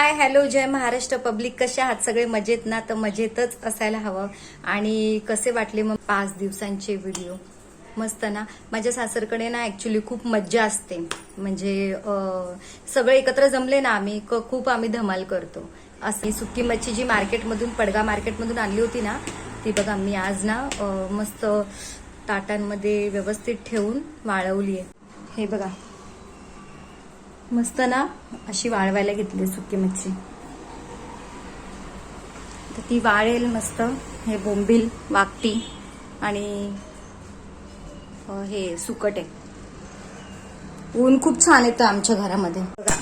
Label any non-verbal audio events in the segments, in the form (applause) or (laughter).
हाय hello जय Maharashtra. Public कसे आहात? सगळे मजेत ना? तर मजेतच असायला हवं. आणि कसे वाटले मग पाच दिवसांचे व्हिडिओ? मस्त ना? माझ्या सासरकडे ना ऍक्च्युली खूप मज्जा असते. म्हणजे सगळे एकत्र जमले ना आम्ही क- खूप आम्ही धमाल करतो. असे सुकी मच्छी जी मार्केटमधून पडगा मार्केटमधून आणली होती ना ती बघा मी आज ना मस्त ताटांमध्ये व्यवस्थित ठेवून वाळवली आहे हे बघा. मस्त ना अशी वाळवायला घेतली सुकी मच्छी तर ती वाळेल मस्त हे बोंबील वाकटी आणि हे सुकट. आहे ऊन खूप छान येतं आमच्या घरामध्ये. बघा,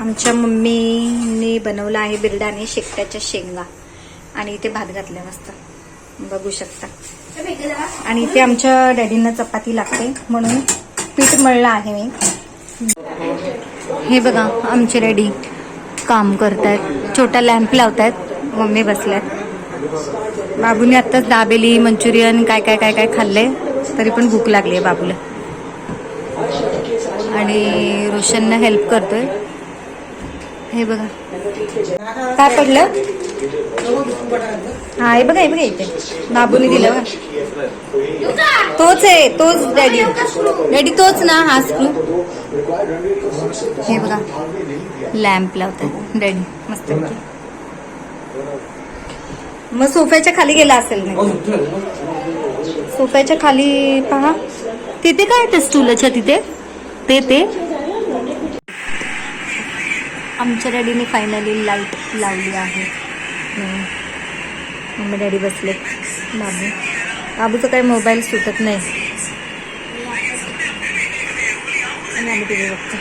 आमच्या मम्मीने बनवलं आहे बिरडाने शेकट्याच्या शेंगा. आणि इथे भात घातल्या मस्त. बघू शकता. आणि इथे आमच्या डॅडींना चपाती लागते म्हणून पीठ मळलं आहे मी. हे बघा आमचे रेडी काम करतायत. छोटा लॅम्प लावतायत. मम्मी बसल्यात. बाबूने आत्ताच दाबेली मंचुरियन काय काय काय काय खाल्ले. तरी पण भूक लागली आहे बाबूला. आणि रोशनना हेल्प करतोय. हे बघा. काय पडलं? हा हे बघा हे बघा इथे. बाबूने दिलं बघा. तोच आहे तोच डॅडी. डॅडी तोच ना हा स्क्रू. हे बघा. लॅम्प लावतात डॅडी मस्त मग सोफ्याच्या खाली गेला असेल नाही? सोफ्याच्या खाली पहा. तिथे काय ते स्टूलच्या तिथे? ते ते. आमच्या डॅडीने फायनली लाइट लावली आहे. मम्मी डॅडी बसले. बाबू बाबूचं काही मोबाईल सुटत नाही. आणि आम्ही टी व्ही बघतो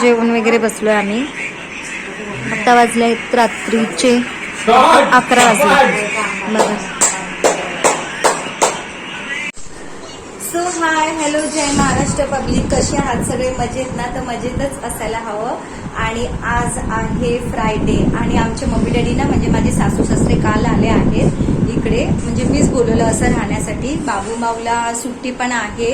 जेवण वगैरे बसलोय आम्ही. आता वाजले आहेत रात्रीचे अकरा वाजले. बघा. हाय हॅलो जय महाराष्ट्र पब्लिक कसे आहात सगळे? मजेत ना? तर मजेतच असायला हवं. आणि आज आहे फ्रायडे आणि आमचे मम्मी डॅडी ना म्हणजे माझे सासू सासरे काल आले आहेत इकडे. म्हणजे मीच बोलवलं असं राहण्यासाठी. बाबू माऊला सुट्टी पण आहे.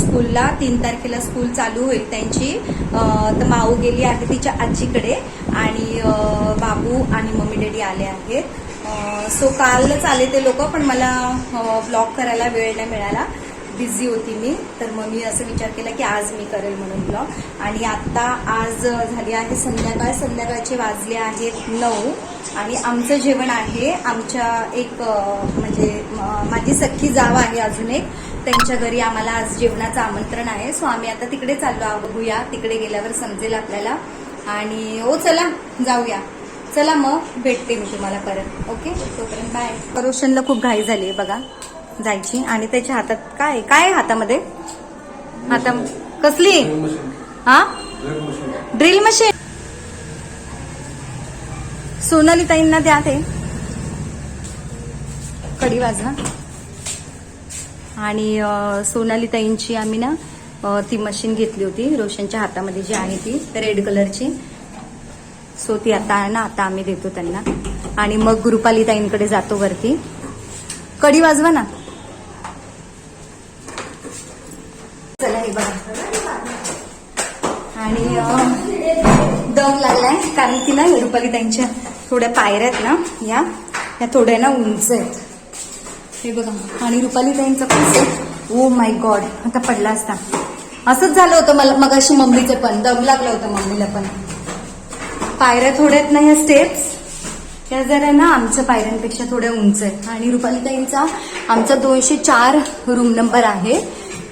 स्कूलला तीन तारखेला स्कूल चालू होईल त्यांची. तर माऊ गेली आहे तिच्या आजीकडे. आणि बाबू आणि मम्मी डॅडी आले आहेत. सो कालच आले ते लोक पण मला ब्लॉग करायला वेळ नाही मिळाला. बिझी होती मी. तर मग मी असं विचार केला की आज मी करेल म्हणून ब्लॉग. आणि आता आज झाली आहे संध्याकाळ. संध्याकाळचे वाजले आहेत नऊ. आणि आमचं जेवण आहे. आमच्या एक म्हणजे माझी सख्खी जाव आहे अजून एक. त्यांच्या घरी आम्हाला आज जेवणाचं आमंत्रण आहे. सो आम्ही आता तिकडे चाललो आहोत. बघूया. तिकडे गेल्यावर समजेल आपल्याला. आणि हो चला जाऊया. चला मग. भेटते मी तुम्हाला परत. ओके? तोपर्यंत बाय रोशनला खूप घाई झाली आहे बघा. जायची. आणि त्याच्या हातात काय? काय हातामध्ये? हाता कसली? हा? ड्रिल मशीन सोनाली ताईंना द्या ते. कडी वाजवा आणि सोनाली ताईंची आम्ही ना ती मशीन घेतली होती. रोशनच्या हातामध्ये जी आहे ती रेड कलरची सो ती आता ना आता आम्ही देतो त्यांना. आणि मग गुरुपाली ताईंकडे जातो वरती. कडी वाजवा ना. कारण की ना रुपाली त्यांच्या थोड्या पायऱ्या आहेत ना या. या थोड्या ना उंच आहेत. हे बघा. आणि रुपाली ताईंचा कसं ओ माय गॉड आता पडला असता. असंच झालं होतं मला मग अशी मम्मीचं पण. दम लागलं होतं मम्मीला पण. पायऱ्या थोड्या आहेत ना ह्या स्टेप्स त्या जरा ना आमच्या पायऱ्यांपेक्षा थोड्या उंच आहेत. आणि रुपालीताईंचा आमचा दोनशे चार रूम नंबर आहे.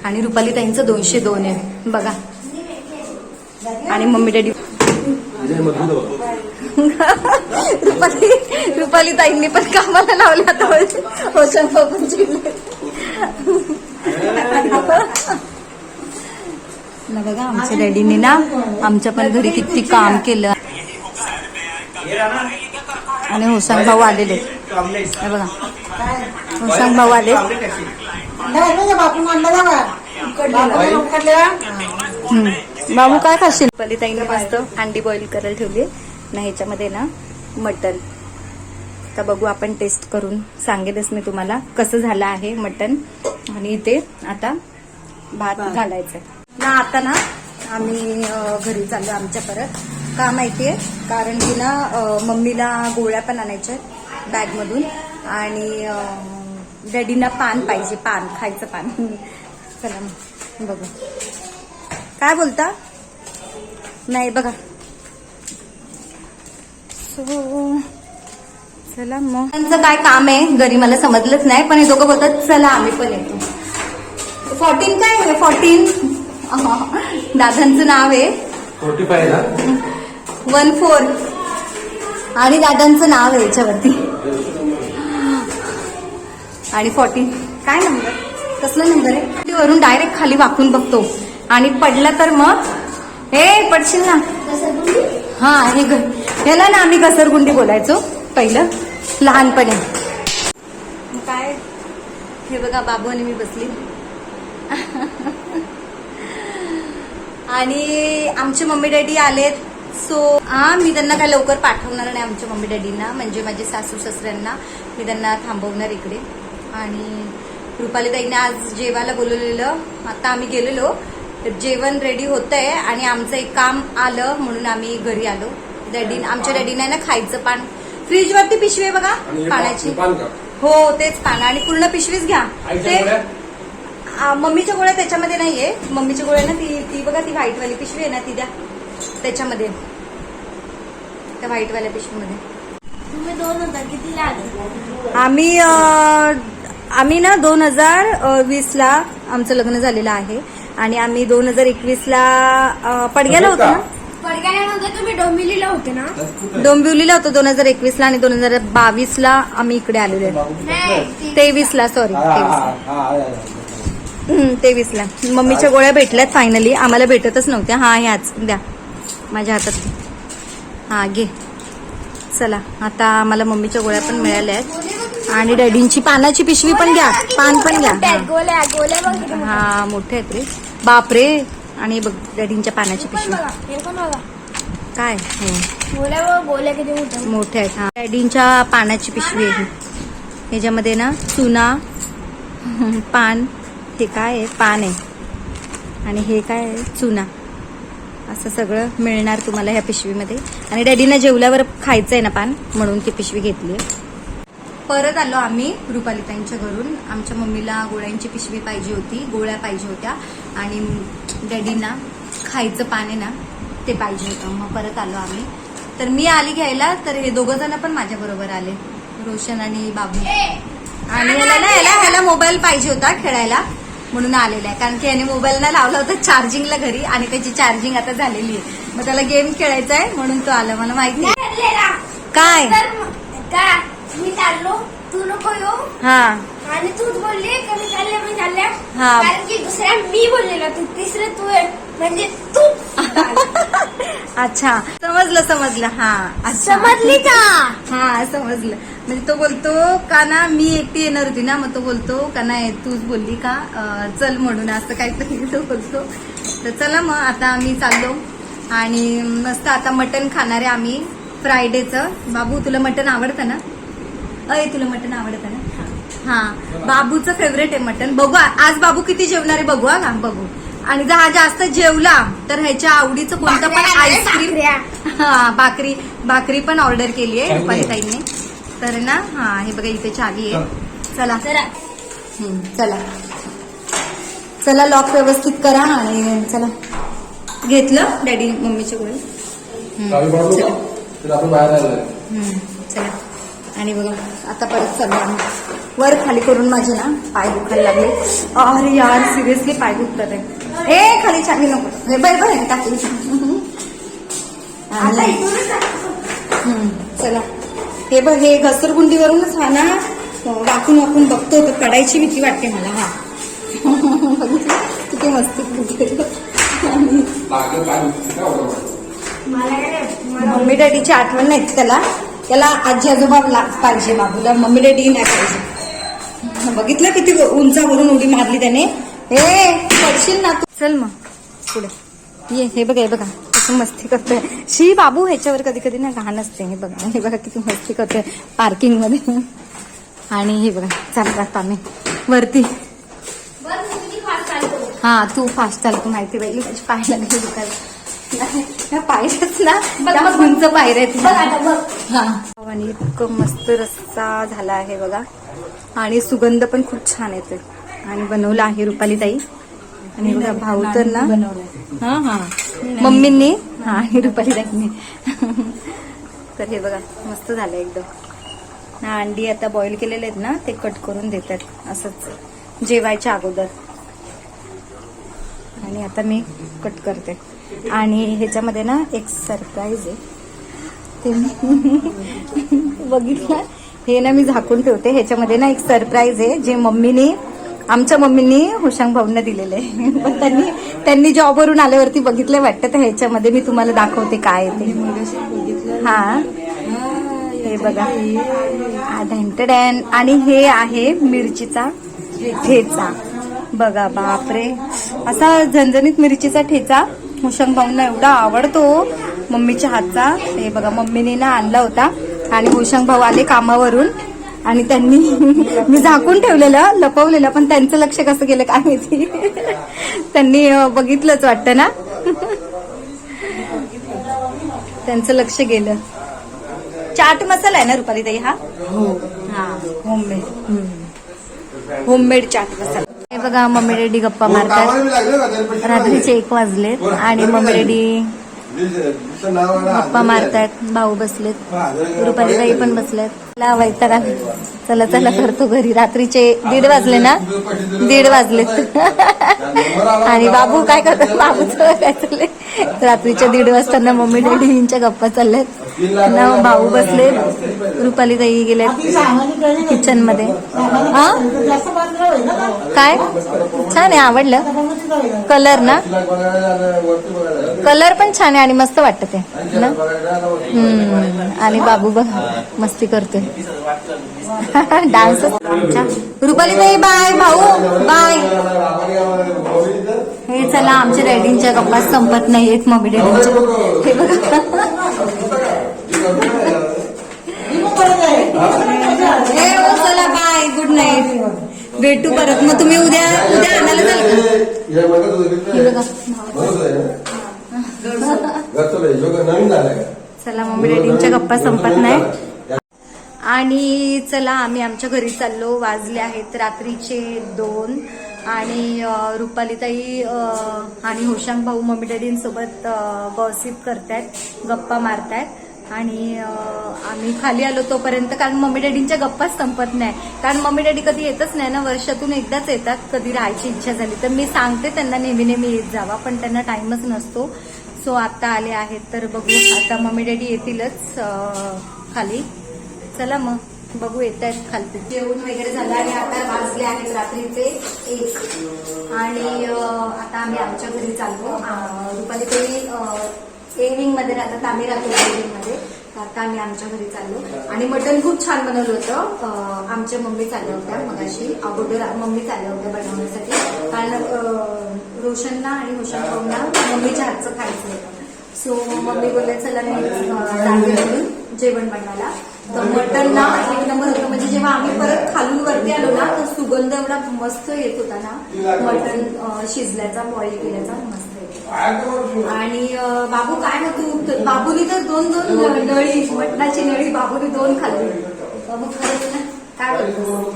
आणि रुपालीताईंचा दोनशे दोन आहे. बघा. आणि मम्मी डॅडी रुपाली रुपाली ताईंनी पण कामाला लावल्या आता होशन चिडले ना बघा आमच्या डॅडीने ना आमच्या पण घरी किती काम केलं. आणि होसांग भाऊ आलेले. बघा. होसांग भाऊ आले. हम्म. बाबू काय खाशील? ताईने मस्त अंडी बॉईल करायला ठेवली. ना ह्याच्यामध्ये ना मटन तर बघू आपण टेस्ट करून. सांगेलच मी तुम्हाला कसं झालं आहे मटन आणि इथे आता भात. घालायचंय. ना आता ना आम्ही घरी चाललो आमच्या परत. का माहितीये? कारण की ना मम्मीला गोळ्या पण आणायच्या बॅग मधून आणि डॅडीना पान पाहिजे. पान खायचं पान. (laughs) चला बघू. काय बोलता? नाही बघा. सो चला मग. त्यांचं काय काम आहे? घरी मला समजलंच नाही पण हे दोघं बोलतात चला आम्ही पण येतो. फॉर्टीन काय आहे? फॉर्टीन (laughs) दादांचं नाव आहे. फोर्टी फाय वन फोर आणि दादांचं नाव आहे याच्यावरती. आणि फोर्टीन काय नंबर कसला नंबर आहे? वरून डायरेक्ट खाली वाकून बघतो. आणि पडला तर मग? हे पडशील ना. हा हे ह्याला ना आम्ही घसरगुंडी बोलायचो पहिलं. लहानपणी. काय? हे बघा बाबू आणि मी बसली. आणि आमचे मम्मी डॅडी आलेत. सो हा मी त्यांना काय लवकर पाठवणार नाही आमच्या मम्मी डॅडींना. म्हणजे माझे सासू सासऱ्यांना. मी त्यांना थांबवणार इकडे. आणि रुपाली ताईने आज जेवायला बोलवलेलं. आता आम्ही गेलेलो. तर जेवण रेडी होत आहे आणि आमचं एक काम आलं म्हणून आम्ही घरी आलो. डॅडी आमच्या डॅडीने ना खायचं पान. फ्रीजवरती पिशवी आहे बघा हे पाण्याची. पान का? हो तेच पान. आणि पूर्ण पिशवीच घ्या. ते मम्मीच्या गोळ्या त्याच्यामध्ये नाहीये. मम्मीच्या गोळ्या ना ती ती बघा ती व्हाईट वाली पिशवी आहे ना ती द्या. त्याच्यामध्ये. त्या व्हाईट वाल्या पिशवीमध्ये. तुम्ही दोन हजार कितीला आले? आम्ही आम्ही ना दोन हजार वीस ला आमचं लग्न झालेलं आहे. आणि आम्ही दोन हजार एकवीस ला अ, पडग्याला होतो ना? पडगाण्यामध्ये तुम्ही डोंबिवलीला होते ना? डोंबिवलीला होतो दोन हजार एकवीस ला आणि दोन हजार बावीस ला आम्ही इकडे आलेलो आहे. तेवीस ला सॉरी तेवीस. तेवीस ला. मम्मीच्या गोळ्या भेटल्यात फायनली आम्हाला भेटतच नव्हत्या. हा ह्याच. द्या. माझ्या हातात हा घे. चला. आता आम्हाला मम्मीच्या गोळ्या पण मिळाल्या आहेत. आणि डॅडींची पानाची पिशवी पण घ्या. पान पण घ्या. हा मोठे आहेत रे. बापरे. आणि बघ डॅडींच्या पानाची पण पिशवी. काय? हो. मोठे आहेत. हा. डॅडींच्या पानाची पिशवी आहे. ह्याच्यामध्ये ना चुना (laughs) पान हे काय आहे? पान आहे. आणि हे काय आहे? चुना. असं सगळं मिळणार तुम्हाला ह्या पिशवीमध्ये. आणि डॅडीनं जेवल्यावर खायचं आहे ना पान म्हणून ती पिशवी घेतली परत आलो आम्ही रुपालिताईंच्या घरून. आमच्या मम्मीला गोळ्यांची पिशवी पाहिजे होती गोळ्या पाहिजे होत्या. आणि डॅडीना खायचं पान ना ते पाहिजे होतं. मग परत आलो आम्ही. तर मी आली घ्यायला तर हे दोघं जण पण माझ्या बरोबर आले. रोशन आणि बाबू. आणि ह्याला ना ह्याला ह्याला मोबाईल पाहिजे होता खेळायला. म्हणून आलेला आहे. कारण की याने मोबाईल ना लावला होता चार्जिंगला घरी आणि त्याची चार्जिंग आता झालेली आहे. मग त्याला गेम खेळायचा आहे म्हणून तो आला. मला माहिती. काय? मी चाललो. तू नको येऊ. हा. आणि तूच बोलली का मी चालले मी चालल्या हा. कारण की दुसऱ्या मी बोललेला तू तिसरं तू आहे. म्हणजे तू. (laughs) अच्छा. समजलं समजलं. हा. अच्छा. समजली का? हा समजलं. म्हणजे तो बोलतो का ना मी एकटी येणार होती ना. मग तो बोलतो का नाही तूच बोलली का? अं, चल म्हणून असं काहीतरी (laughs) तो बोलतो. तर चला मग आता आम्ही चाललो. आणि मस्त आता मटण खाणार आहे आम्ही. फ्रायडेचं बाबू तुला मटण आवडतं ना? अय तुला मटण आवडतं ना? हा. बाबूचं फेवरेट आहे मटण. बघू आज बाबू किती जेवणार आहे बघू हा बघू. आणि जर हा जास्त जेवला तर ह्याच्या आवडीचं कोणतं पण आईस्क्रीम भाकऱ्या. हा भाकरी भाकरी पण ऑर्डर केली आहे रुपाली ताईने. तर ना हा हे बघा इथे चावी आहे. चला. हम्म, चला. चला लॉक व्यवस्थित करा आणि चला. घेतलं डॅडी मम्मीचे गोळे? हम्म, चावी पडलो चला. का? तर आपण बाहेर आलोय. हम्म, चला. आणि बघा आता परत आम्ही वर खाली करून माझे ना पाय दुखायला लागले. अरे यार सिरियसली पाय दुखतात आहे ए खाली चावी नको. हे बाय बाय टाकली चला. हे बघ हे घसरगुंडीवरूनच हा ना वाकून वाकून बघतो तर पडायची भीती वाटते मला हा. बघितलं? किती मस्ती मम्मी डॅडीची आठवण नाही त्याला. त्याला आजी आजोबा पाहिजे बाबूला. मम्मी डॅडी नाही पाहिजे. बघितलं किती उंचावरून उडी मारली त्याने? हे पडशील ना तू. चल मग पुढे. ये हे बघा हे बघा. कसं मस्ती करतोय. शी बाबू ह्याच्यावर कधी कधी ना घाण असते. हे बघा हे बघा किती मस्ती करतोय पार्किंगमध्ये आणि हे बघा चालत आम्ही वरती. हा तू फास्ट चालतो माहिती पाहिजे पाहायला नाही पायऱ्याच ना. त्या उंच आणि इतकं मस्त रस्सा झाला आहे बघा. आणि सुगंध पण खूप छान येते आणि बनवला आहे रुपाली ताई आणि बघा भाऊ तर ना हा हा. मम्मींनी हा आणि रुपाली ताईंनी तर हे बघा मस्त झालं एकदम. ना अंडी आता बॉईल केलेले आहेत ना ते कट करून देतात. असंच जेवायच्या अगोदर. आणि आता मी कट करते. आणि ह्याच्यामध्ये ना एक सरप्राईज आहे. ते (laughs) बघितलं. हे ना मी झाकून ठेवते. ह्याच्यामध्ये ना एक सरप्राईज आहे जे मम्मीने आमच्या मम्मीनी हुशांग भाऊंना दिलेलं आहे. (laughs) पण त्यांनी त्यांनी जॉबवरून आल्यावरती बघितलं वाटतं. तर ह्याच्यामध्ये मी तुम्हाला दाखवते काय आहे ते. हा. हे बघा. ढॅन आणि हे आहे मिरचीचा ठेचा. बघा बापरे. असा झणझणीत मिरचीचा ठेचा हुशांग भाऊंना एवढा आवडतो मम्मीच्या हातचा. हे बघा मम्मीने ना आणला होता. आणि हुशांग भाऊ आले कामावरून. आणि त्यांनी (laughs) मी झाकून ठेवलेलं लपवलेलं पण त्यांचं लक्ष कसं गेलं काय माहिती? (laughs) त्यांनी बघितलंच वाटतं ना? (laughs) त्यांचं लक्ष गेलं. चाट मसाला आहे ना रुपाली ताई हा? हा. Homemade homemade chaat masala. हे बघा मम्मी डॅडी गप्पा मारतात. रात्रीचे एक वाजले आणि मम्मी डॅडी गप्पा मारतायत भाऊ बसलेत. रुपाली ताई पण बसलेत वैताग आला. चला. चला करतो घरी. रात्रीचे दीड वाजले ना? दीड वाजलेत. (laughs) आणि बाबू काय करतात? बाबूचं काय चाललंय? रात्रीच्या दीड वाजता मम्मी डॅडींच्या गप्पा चालल्यात. ना भाऊ बसले. रुपाली ताई गेल्यात किचनमध्ये हा काय? छान आहे आवडलं. कलर ना? कलर पण छान आहे आणि मस्त वाटत ते ना? आणि बाबू बघ मस्ती करतोय. डान्स रुपाली ताई बाय भाऊ बाय हे चला आमच्या डॅडींच्या गप्पा संपत नाहीयेत मम्मी डॅडींच्या हे बघा. चला बाय गुड नाईट भेटू परत. मग तुम्ही उद्या उद्या आणायला जाल का? चला मम्मी डॅडींच्या गप्पा संपत नाही आणि चला आम्ही आमच्या घरी चाललो. वाजले आहेत रात्रीचे दोन. आणि रुपालीताई आणि होशांग भाऊ मम्मी डॅडींसोबत गॉसिप करतायत गप्पा मारतायत. आणि आम्ही खाली आलो तोपर्यंत कारण मम्मी डॅडींच्या गप्पाच संपत नाही. कारण मम्मी डॅडी कधी येतच नाही ना वर्षातून एकदाच येतात. कधी राहायची इच्छा झाली तर मी सांगते त्यांना नेहमी नेहमी येत जावा पण त्यांना टाइमच नसतो. सो आता आले आहेत तर बघू आता मम्मी डॅडी येतीलच खाली. चला मग बघू येत आहेत खालती. जेवण वगैरे झालं आणि आता वाजले आहेत रात्रीचे एक. आणि आता आम्ही आमच्या घरी चाललो. अं, रुपाली ते एव्हिंगमध्ये राहतात आम्ही राहतो एव्हिंगमध्ये. आता आम्ही आमच्या घरी चाललो. आणि मटण खूप छान बनवलं होतं. आमच्या मम्मी चालल्या होत्या मगाशी. अगोदर मम्मी चालल्या होत्या बनवण्यासाठी. कारण रोशनला आणि रोशन भाऊंना मम्मीच्या हातचं खायचं होतं. सो मम्मी बोलले चला मी जेवण बनवायला. तर मटण ना एक नंबर होतं. म्हणजे जेव्हा आम्ही परत खालून वरती आलो ना तर सुगंध एवढा मस्त येत होता ना. मटण अं, शिजल्याचा बॉईल केल्याचा मस्त येत आणि बाबू काय मग तू बाबूनी तर दोन दोन नळी मटणाची नळी बाबूनी दोन खाल्ली. बाबू खरंच ना काय बोलतो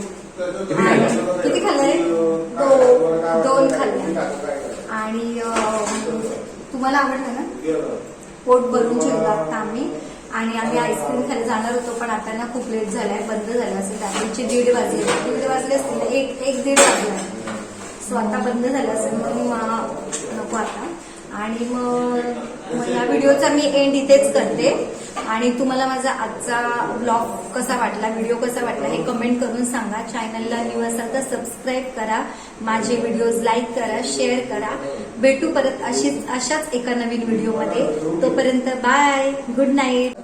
आणि किती खाल्लंय दो- दोन खाल्ले. आणि तुम्हाला आवडलं ना? पोट भरून जेवलं आम्ही. आणि आम्ही आईस्क्रीम खाली जाणार होतो पण आता ना खूप लेट झालाय बंद झालं असेल. रात्रीचे दीड वाजले. दीड वाजले असतील ना, एक एक दीड वाजला. सो आता बंद झालं असेल म्हणून मग नको आता. आणि मग मग या व्हिडिओचा मी एंड इथेच करते. आणि तुम्हाला माझा आजचा ब्लॉग कसा वाटला व्हिडिओ कसा वाटला हे कमेंट करून सांगा. चॅनलला न्यू असाल तर सबस्क्राईब करा. माझे व्हिडिओज लाईक करा शेअर करा. भेटू परत अशीच अशाच एका नवीन व्हिडिओमध्ये तोपर्यंत बाय गुड नाईट